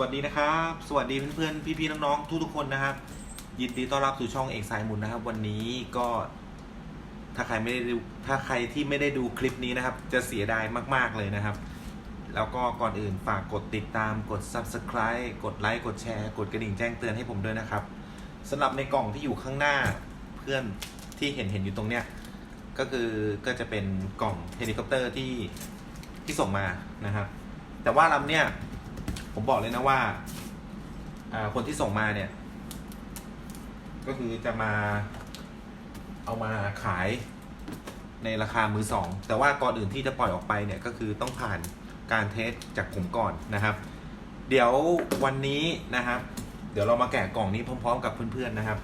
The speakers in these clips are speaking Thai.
วัสดีนะครับ สวัสดีเพื่อนๆ พี่ๆ น้องๆ ทุกๆ คนนะครับ ยินดีต้อนรับสู่ช่องเอกสายหมุนนะครับ วันนี้ก็ถ้าใครไม่ได้ดูถ้าใครที่ไม่ได้ดูคลิปนี้นะครับ จะเสียดายมากๆเลยนะครับ แล้วก็ก่อนอื่นฝากกดติดตามกด subscribe กดไลค์กดแชร์ กดกระดิ่งแจ้งเตือนให้ผมด้วยนะครับสำหรับในกล่องที่อยู่ข้างหน้าเพื่อนที่เห็นเห็นอยู่ตรงเนี้ยก็คือก็จะเป็นกล่องเฮลิคอปเตอร์ที่ที่ส่งมานะครับ แต่ว่าลำเนี้ย ผมบอกเลยนะว่า คนที่ส่งมาเนี่ย ก็คือจะมาเอามาขายในราคามือสอง แต่ว่าก่อนอื่นที่จะปล่อยออกไปเนี่ยก็คือต้องผ่านการเทสจากผมก่อนนะครับ เดี๋ยววันนี้นะครับ เดี๋ยวเรามาแกะกล่องนี้พร้อม ๆ กับเพื่อนๆนะครับ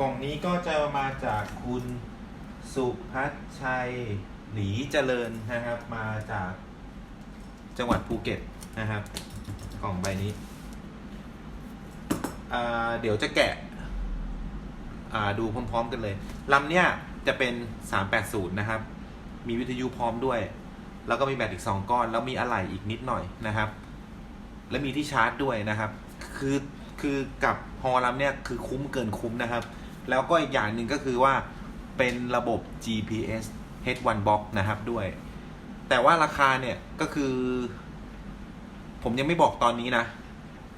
กล่องนี้ก็จะมาจากคุณสุพัชชัยหลีเจริญนะครับ มาจากจังหวัดภูเก็ตนะครับ กล่องใบนี้ เดี๋ยวจะแกะดูพร้อม ๆ กันเลยลำเนี้ยจะเป็น 380 นะครับ มีวิทยุพร้อมด้วย แล้วก็มีแบตอีก 2 ก้อน แล้วมีอะไหล่อีกนิดหน่อยนะครับ และมีที่ชาร์จด้วยนะครับ คือคือกับฮอลำเนี้ยคือคุ้มเกินคุ้มนะครับ แล้วก็อีกอย่างหนึ่งก็คือว่าเป็นระบบ GPS H1 Box นะครับด้วย แต่ว่าราคาเนี่ยก็คือ ผมยังไม่บอกตอนนี้นะ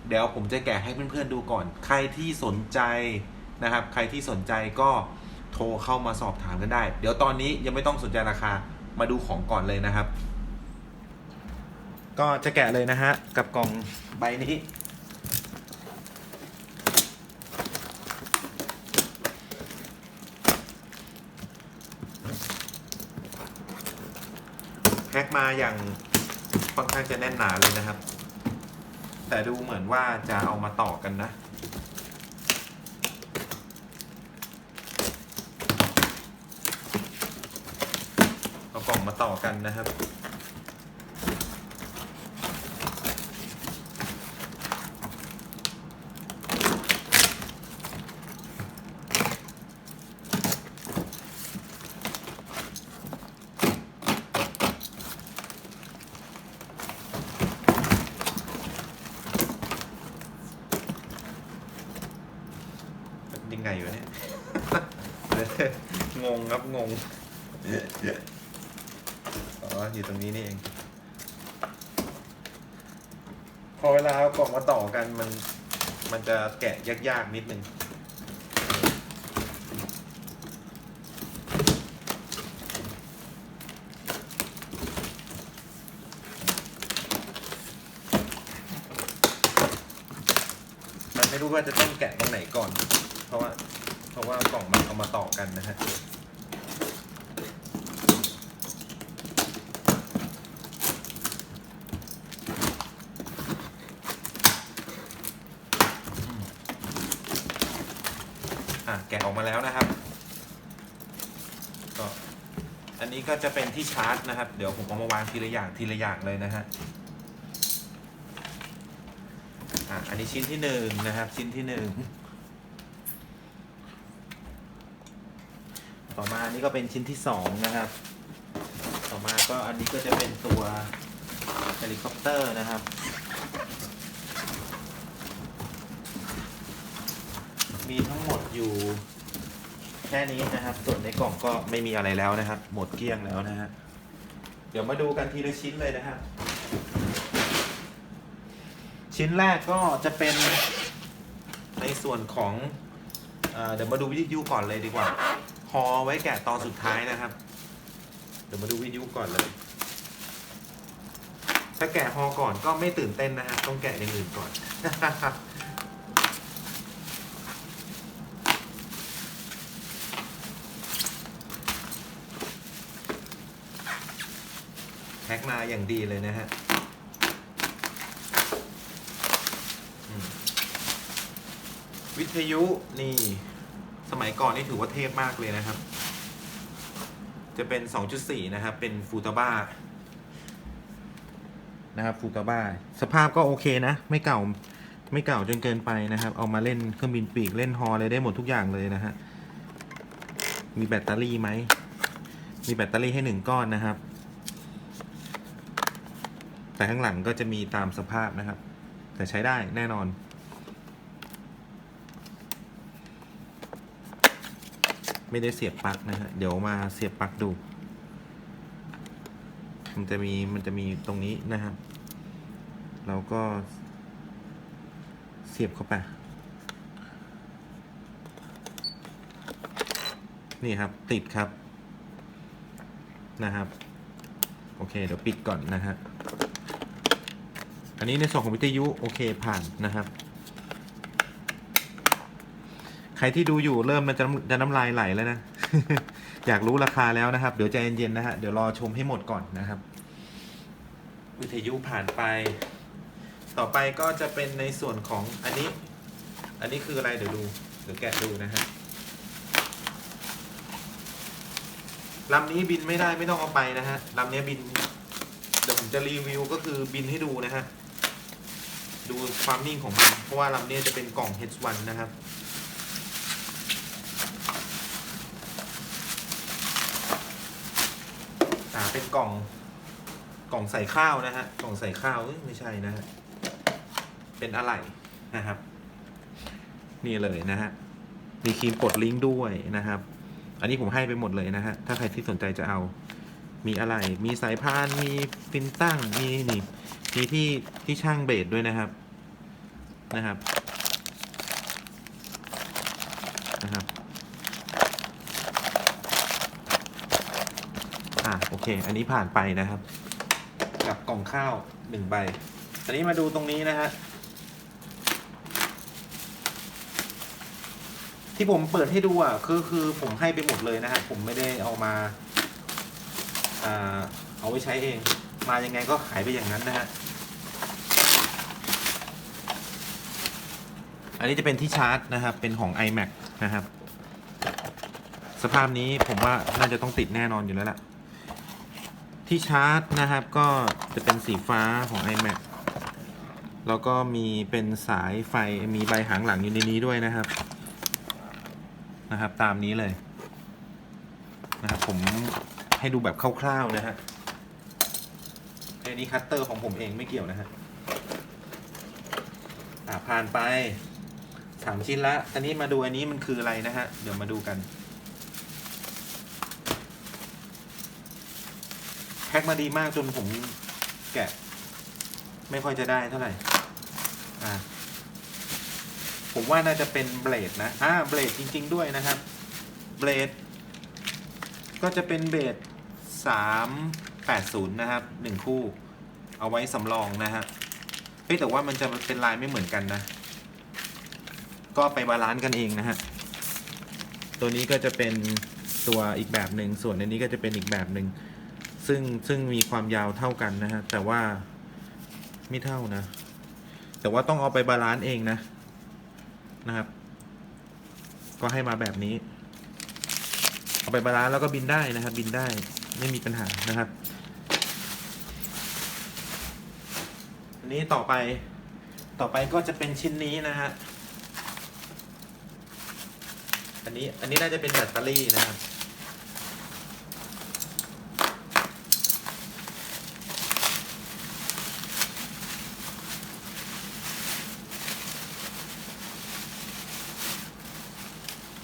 เดี๋ยวผมจะแกะให้เพื่อนๆดูก่อน ใครที่สนใจนะครับ ใครที่สนใจก็โทรเข้ามาสอบถามกันได้ เดี๋ยวตอนนี้ยังไม่ต้องสนใจราคา มาดูของก่อนเลยนะครับ ก็จะแกะเลยนะฮะ กับกล่องใบนี้ แพ็คมาอย่างค่อนข้างจะแน่นหนาเลยนะครับ แต่ดูเหมือนว่าจะเอามาต่อกันนะ เอากล่องมาต่อกันนะครับ วะเนี่ย งงครับงง อ๋อ อยู่ตรงนี้นี่เอง พอเวลาเอากล่องมาต่อกันมันมันจะแกะยากๆนิดนึงมันไม่รู้ว่าจะต้องแกะตรงไหนก่อน เพราะว่าเพราะว่ากล่องมันเอามาต่อกันนะฮะอะแกะออกมาแล้วนะครับก็อันนี้ก็จะเป็นที่ชาร์จนะครับ เดี๋ยวผมเอามาวางทีละอย่างทีละอย่างเลยนะฮะอะอันนี้ชิ้นที่หนึ่งนะครับ ชิ้นที่หนึ่ง ต่อมาอั นนี้ก็เป็นชิ้นที่สองนะครับ ต่อมาก็อันนี้ก็จะเป็นตัวเฮลิคอปเตอร์นะครับมีทั้งหมดอยู่แค่นี้นะครับ ส่วนในกล่องก็ไม่มีอะไรแล้วนะครับ หมดเกลี้ยงแล้วนะฮะ เดี๋ยวมาดูกันทีละชิ้นเลยนะครับ ชิ้นแรกก็จะเป็นในส่วนของเอเดี๋ยวมาดูวิทยุก่อนเลยดีกว่า ฮอไว้แกะตอนสุดท้ายนะครับ เดี๋ยวมาดูวิทยุก่อนเลย ถ้าแกะฮอก่อนก็ไม่ตื่นเต้นนะฮะต้องแกะอย่างอื่นก่อนแพ็คมาอย่างดีเลยนะฮะ วิทยุนี่ สมัยก่อนนี่ถือว่าเทพมากเลยนะครับ จะเป็น 2.4 นะครับ เป็นฟูตาบ้านะครับฟูกาบ้าสภาพก็โอเคนะ ไม่เก่าไม่เก่าจนเกินไปนะครับ เอามาเล่นเครื่องบินปีกเล่นฮอเลยได้หมดทุกอย่างเลยนะฮะมีแบตเตอรี่ไหม มีแบตเตอรี่ให้หนึ่งก้อนนะครับ แต่ข้างหลังก็จะมีตามสภาพนะครับ แต่ใช้ได้แน่นอน ไม่ได้เสียบปลั๊กนะฮะ เดี๋ยวมาเสียบปลั๊กดู มันจะมีมันจะมีตรงนี้นะครับ เราก็เสียบเข้าไป นี่ครับติดครับนะครับ โอเค เดี๋ยวปิดก่อนนะฮะ อันนี้ในส่วนของวิทยุ โอเคผ่านนะครับ ใครที่ดูอยู่เริ่มมันจะน้ำจะน้ำลายไหลแล้วนะ อยากรู้ราคาแล้วนะครับ เดี๋ยวใจเย็นๆนะฮะ เดี๋ยวรอชมให้หมดก่อนนะครับ วิทยุผ่านไป ต่อไปก็จะเป็นในส่วนของอันนี้ อันนี้คืออะไรเดี๋ยวดู เดี๋ยวแกะดูนะฮะลำนี้บินไม่ได้ไม่ต้องเอาไปนะฮะลำนี้บิน เดี๋ยวผมจะรีวิวก็คือบินให้ดูนะฮะ ดูความนิ่งของมัน เพราะว่าลำนี้จะเป็นกล่อง H1 นะครับ อ่า เป็นกล่องกล่องใส่ข้าวนะฮะ กล่องใส่ข้าวไม่ใช่นะฮะ เป็นอะไรนะครับ นี่เลยนะฮะ มีครีมกดลิงก์ด้วยนะครับ อันนี้ผมให้ไปหมดเลยนะฮะ ถ้าใครที่สนใจจะเอา มีอะไร มีสายพาน มีฟินตั้ง มีนี่ มีที่ที่ช่างเบสด้วยนะครับ นะครับ นะครับ อ่า โอเค อันนี้ผ่านไปนะครับ กับกล่องข้าวหนึ่งใบอันนี้มาดูตรงนี้นะฮะที่ผมเปิดให้ดูอะคือคือผมให้ไปหมดเลยนะฮะผมไม่ได้เอามาอ่าเอาไว้ใช้เอง มายังไงก็ขายไปอย่างนั้นนะฮะอันนี้จะเป็นที่ชาร์จนะครับ เป็นของ iMac นะครับ สภาพนี้ผมว่าน่าจะต้องติดแน่นอนอยู่แล้วล่ะ ที่ชาร์จนะครับก็จะเป็นสีฟ้าของ iMac แล้วก็มีเป็นสายไฟมีใบหางหลังอยู่ในนี้ด้วยนะครับ นะครับ ตามนี้เลยนะครับผมให้ดูแบบคร่าวๆนะฮะอันนี้คัตเตอร์ของผมเองไม่เกี่ยวนะฮะผ่านไปสามชิ้นละอันนี้มาดูอันนี้มันคืออะไรนะฮะ เดี๋ยวมาดูกัน แพ็คมาดีมากจนผมแกะ ไม่ค่อยจะได้เท่าไหร่ อ่า ผมว่าน่าจะเป็นเบลดนะอ่าเบลดจริง ๆ ด้วยนะครับ เบลดก็จะเป็นเบลดสามแปดศูนย์นะครับหนึ่งคู่ เอาไว้สำรองนะฮะเฮ้แต่ว่ามันจะเป็นลายไม่เหมือนกันนะ ก็ไปบาลานซ์กันเองนะฮะ ตัวนี้ก็จะเป็นตัวอีกแบบหนึ่งส่วนอันนี้ก็จะเป็นอีกแบบหนึ่ง ซึ่งซึ่งมีความยาวเท่ากันนะฮะ แต่ว่าไม่เท่านะ แต่ว่าต้องเอาไปบาลานซ์เองนะ นะครับ ก็ให้มาแบบนี้ เอาไปบาลานซ์แล้วก็บินได้นะครับ บินได้ไม่มีปัญหานะครับอันนี้ต่อไปต่อไปก็จะเป็นชิ้นนี้นะฮะ อันนี้อันนี้น่าจะเป็นแบตเตอรี่นะครับ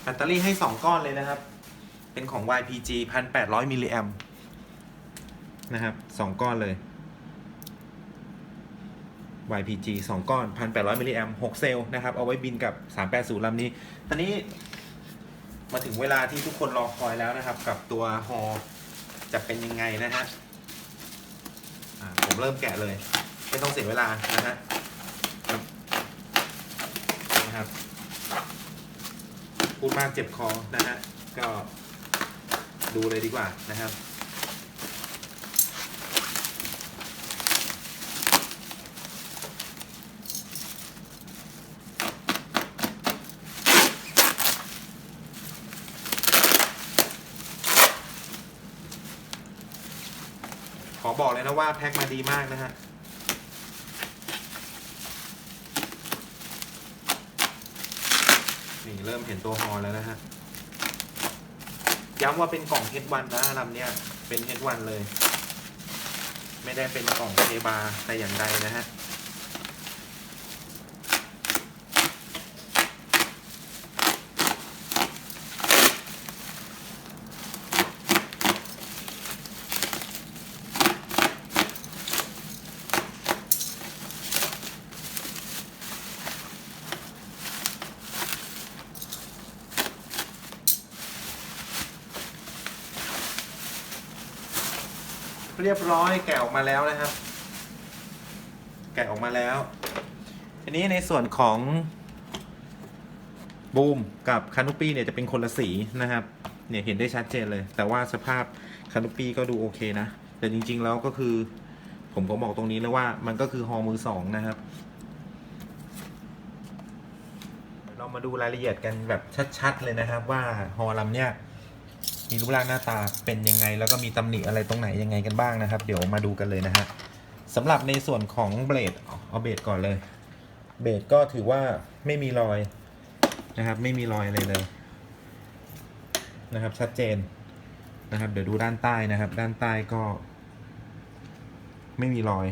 แบตเตอรี่ให้ 2 ก้อนเลยนะครับ เป็นของ YPG 1800มิลลิแอมนะครับ2ก้อนเลย YPG 2 ก้อน 1800มิลลิแอม6เซลล์นะครับ เอาไว้บินกับ 380ลำนี้ ตอนนี้มาถึงเวลาที่ทุกคนรอคอยแล้วนะครับ กับตัวฮอจะเป็นยังไงนะฮะผมเริ่มแกะเลย ไม่ต้องเสียเวลานะฮะนะครับ พูดมากเจ็บคอนะฮะ ก็ดูเลยดีกว่านะครับ ขอบอกเลยนะว่าแพ็คมาดีมากนะฮะ นี่ เริ่มเห็นตัวฮอแล้วนะฮะ ย้ำว่าเป็นกล่องเฮดวันนะลำเนี้ยเป็นเฮดวันเลย ไม่ได้เป็นกล่องเทบาแต่อย่างใดนะฮะ เรียบร้อยแกะออกมาแล้วนะครับ แกะออกมาแล้วทีนี้ในส่วนของบูมกับคานุปี้เนี่ยจะเป็นคนละสีนะครับ เนี่ยเห็นได้ชัดเจนเลย แต่ว่าสภาพคานุปี้ก็ดูโอเคนะ แต่จริง ๆ แล้วก็คือ ผมก็บอกตรงนี้เลยว่ามันก็คือฮอมือสองนะครับ เรามาดูรายละเอียดกันแบบชัด ๆ เลยนะครับ ว่าฮอลำเนี่ย มีรูปร่างหน้าตาเป็นยังไง แล้วก็มีตำหนิอะไรตรงไหนยังไงกันบ้างนะครับ เดี๋ยวมาดูกันเลยนะฮะสำหรับในส่วนของเบลดเอาเบลดก่อนเลย เบลดก็ถือว่าไม่มีรอยนะครับ ไม่มีรอยอะไรเลยนะครับ ชัดเจนนะครับ เดี๋ยวดูด้านใต้นะครับ ด้านใต้ก็ ไม่มีรอย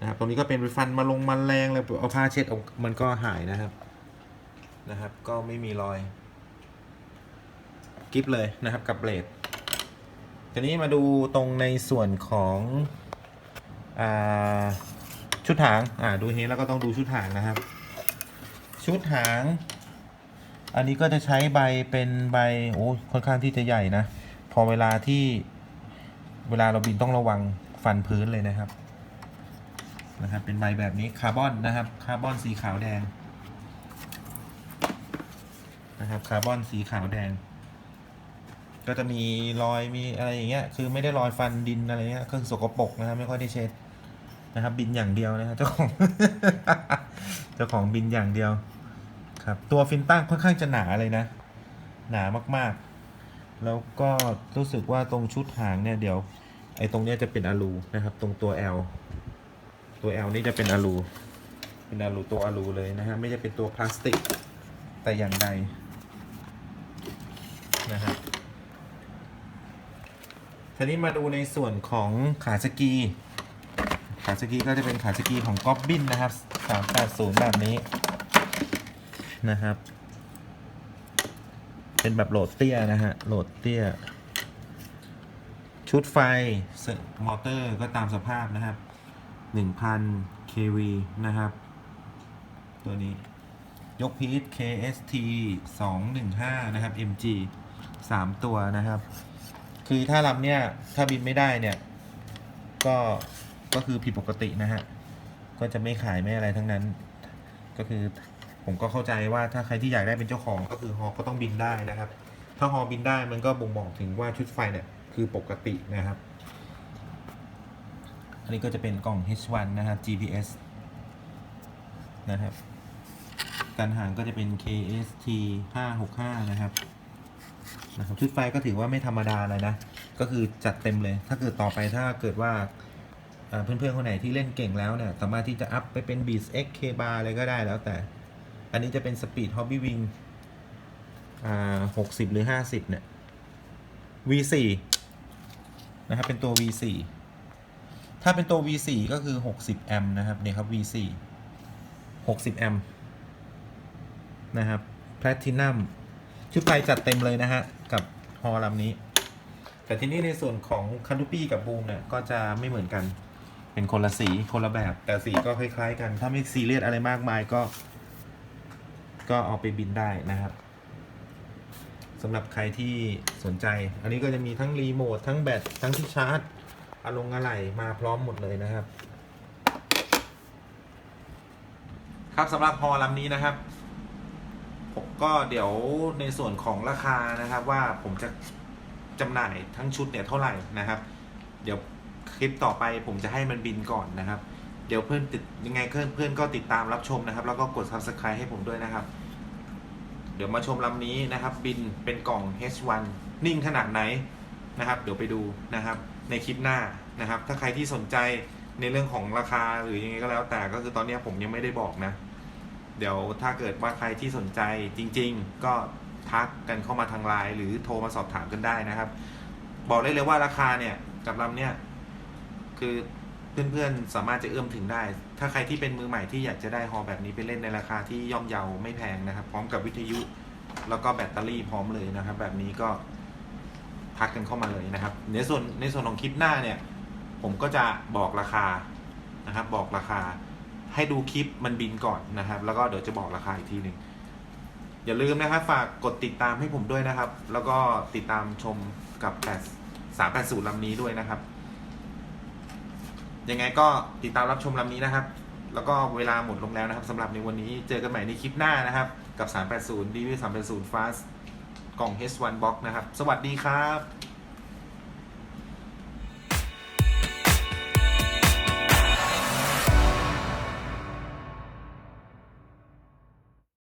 นะครับ ตรงนี้ก็เป็นฟันมาลงมาแรงเลยเอาผ้าเช็ดเอามันก็หายนะครับนะครับ ก็ไม่มีรอย กิฟเลยนะครับกับเบลดทีนี้มาดูตรงในส่วนของอชุดหางอ่าดูนี้แล้วก็ต้องดูชุดหางนะครับ ชุดหาง อันนี้ก็จะใช้ใบเป็นใบโอ้ค่อนข้างที่จะใหญ่นะ พอเวลาที่เวลาเราบินต้องระวังฟันพื้นเลยนะครับนะครับเป็นใบแบบนี้คาร์บอนนะครับคาร์บอนสีขาวแดงนะครับคาร์บอนสีขาวแดง ก็จะมีรอยมีอะไรอย่างเงี้ย คือไม่ได้รอยฟันดินอะไรเงี้ย เครื่องสกปรกนะครับไม่ค่อยได้เช็ดนะครับ บินอย่างเดียวนะครับเจ้าของ เจ้าของบินอย่างเดียว ครับ ตัวฟินตั้งค่อนข้างจะหนาเลยนะ หนามากๆ แล้วก็รู้สึกว่าตรงชุดหางเนี่ยเดี๋ยว ไอ้ตรงเนี้ยจะเป็นอะลูนะครับ ตรงตัว L ตัว L นี่จะเป็นอะลูเป็นอะลูตัวอะลูเลยนะฮะไม่จะเป็นตัวพลาสติกแต่อย่างใดนะค รับทีนี้มาดูในส่วนของขาสกี ขาสกีก็จะเป็นขาสกีของก๊อบบินนะครับ380แบบนี้นะครับ เป็นแบบโหลดเตี้ยนะฮะ โหลดเตี้ย ชุดไฟมอเตอร์ก็ตามสภาพนะครับ 1,000 kV นะครับ ตัวนี้ยกพีท KST 215 นะครับ MG 3 ตัวนะครับ คือถ้าลำเนี่ยถ้าบินไม่ได้เนี่ย ก็ก็คือผิดปกตินะฮะ ก็จะไม่ขายไม่อะไรทั้งนั้น ก็คือผมก็เข้าใจว่าถ้าใครที่อยากได้เป็นเจ้าของก็คือฮอก็ต้องบินได้นะครับ ถ้าฮอบินได้มันก็บ่งบอกถึงว่าชุดไฟเนี่ยคือปกตินะครับ อันนี้ก็จะเป็นกล่อง H1 นะครับ GPS นะครับ การหางก็จะเป็น KST 565 นะครับ นะครับชุดไฟก็ถือว่าไม่ธรรมดาเลยนะ ก็คือจัดเต็มเลย ถ้าเกิดต่อไปถ้าเกิดว่าเพื่อนๆคนไหนที่เล่นเก่งแล้วเนี่ยสามารถที่จะอัพไปเป็น Beats X K bar อะไรก็ได้แล้วแต่ อันนี้จะเป็น Speed Hobby Wing อ่า60หรือ50เนี่ย V4 นะครับเป็นตัว V4 ถ้าเป็นตัว V4 ก็คือ60แอมป์นะครับเนี่ยครับ V4 60แอมป์นะครับ Platinum ชุดไฟจัดเต็มเลยนะฮะ กับฮอลำนี้ แต่ที่นี่ในส่วนของคันดูปี้กับบูมเนี่ยก็จะไม่เหมือนกัน เป็นคนละสีคนละแบบ แต่สีก็คล้ายๆกัน ถ้าไม่ซีเรียสอะไรมากมายก็ ก็เอาไปบินได้นะครับสำหรับใครที่สนใจ อันนี้ก็จะมีทั้งรีโมททั้งแบตทั้งที่ชาร์จอารมณ์อะไรมาพร้อมหมดเลยนะครับ ครับสำหรับฮอลำนี้นะครับ ก็เดี๋ยวในส่วนของราคานะครับว่าผมจะจำหน่ายทั้งชุดเนี่ยเท่าไหร่นะครับ เดี๋ยวคลิปต่อไปผมจะให้มันบินก่อนนะครับ เดี๋ยวเพื่อนติดยังไงเพื่อนเพื่อนก็ติดตามรับชมนะครับ แล้วก็กด subscribe ให้ผมด้วยนะครับ เดี๋ยวมาชมลำนี้นะครับ บินเป็นกล่อง H1 นิ่งขนาดไหนนะครับ เดี๋ยวไปดูนะครับ ในคลิปหน้านะครับ ถ้าใครที่สนใจในเรื่องของราคาหรือยังไงก็แล้วแต่ก็คือตอนนี้ผมยังไม่ได้บอกนะ เดี๋ยวถ้าเกิดว่าใครที่สนใจจริง ๆ ก็ทักกันเข้ามาทางไลน์หรือโทรมาสอบถามกันได้นะครับ บอกได้เลยว่าราคาเนี่ยกับลำเนี่ยคือเพื่อนๆสามารถจะเอื้อมถึงได้ ถ้าใครที่เป็นมือใหม่ที่อยากจะได้ฮอแบบนี้ไปเล่นในราคาที่ย่อมเยาไม่แพงนะครับ พร้อมกับวิทยุ แล้วก็แบตเตอรี่พร้อมเลยนะครับ แบบนี้ก็ทักกันเข้ามาเลยนะครับ ในส่วนในส่วนของคลิปหน้าเนี่ย ผมก็จะบอกราคานะครับ บอกราคา ให้ดูคลิปมันบินก่อนนะครับ แล้วก็เดี๋ยวจะบอกราคาอีกทีหนึ่งอย่าลืมนะครับฝากกดติดตามให้ผมด้วยนะครับ แล้วก็ติดตามชมกับ8 380ลำนี้ด้วยนะครับ ยังไงก็ติดตามรับชมลำนี้นะครับ แล้วก็เวลาหมดลงแล้วนะครับสำหรับในวันนี้เจอกันใหม่ในคลิปหน้านะครับ กับ 380 d v 380 Fast กล่อง H1 Box นะครับ สวัสดีครับ